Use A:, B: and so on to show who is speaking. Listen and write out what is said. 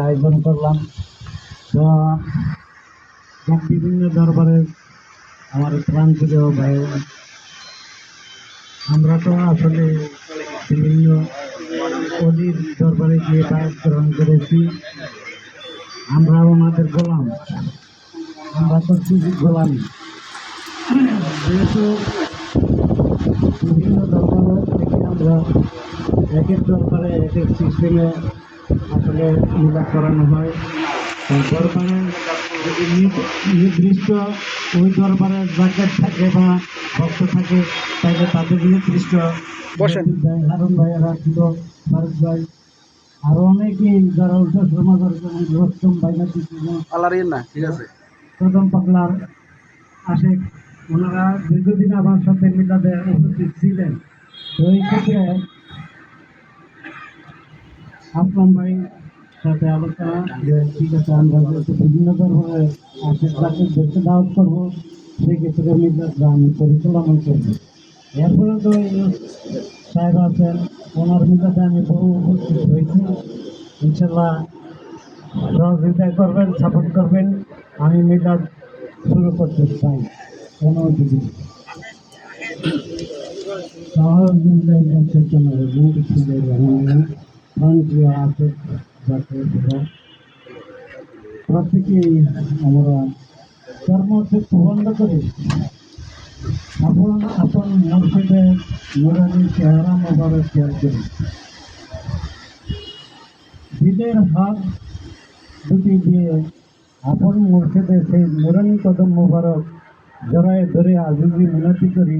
A: আয়োজন করলাম তো বিভিন্ন দরবারে আমার প্রাণ প্রিয় ভাই আমরা তো আসলে বিভিন্ন অলির দরবারে গিয়ে পায়েস গ্রহণ করেছি। আমরা ওনাদের গোলাম। আমরা তো শুধু গোলামি যেহেতু বিভিন্ন দরবারে থেকে আমরা এক এক দরবারে এক এক সিস্টেমে আসলে মিলাপ করানো হয় নি- নির্দিষ্ট ওই দরবারে জাকেট থাকে বা ভক্ত থাকে তাহলে তাদের নির্দিষ্ট
B: বসেন।
A: ভাই হারুন ভাইয়েরা ছিল ফারুক ভাই আরও অনেকেই যারা উল্টা যেমন রস্তম ভাই
B: না, ঠিক আছে
A: প্রথম পাগলার আশেক। ওনারা দীর্ঘদিন আমার সাথে মিলাদে উপস্থিত ছিলেন। তো এই ক্ষেত্রে আসলাম ভাই, সাথে আলোচনা যে ঠিক আছে, আমরা যেহেতু বিভিন্ন ধরনের আশেক যাকে দেখতে দাওয়াত করব, সেই ক্ষেত্রে মিলাদটা আমি পরিচালনা করব। এরপরে তো সাহেব আছেন, ওনার মিলাদে আমি বহু উপস্থিত হয়েছি। ইনশাল্লাহ সহযোগিতা করবেন সাপোর্ট করবেন। আমি মিলাদ শুরু করতে চাই। অনুমতি দিন প্রত্যেকেই আমরা কর্ম ক্ষেত্র বন্ধ করি। আপন আপন মুর্শিদে নুরানি চেহারা দুটি দিয়ে আপন মুর্শিদে সেই মুরানি কদম মোবারক জড়ায় ধরে আজিজি মিনতি করি।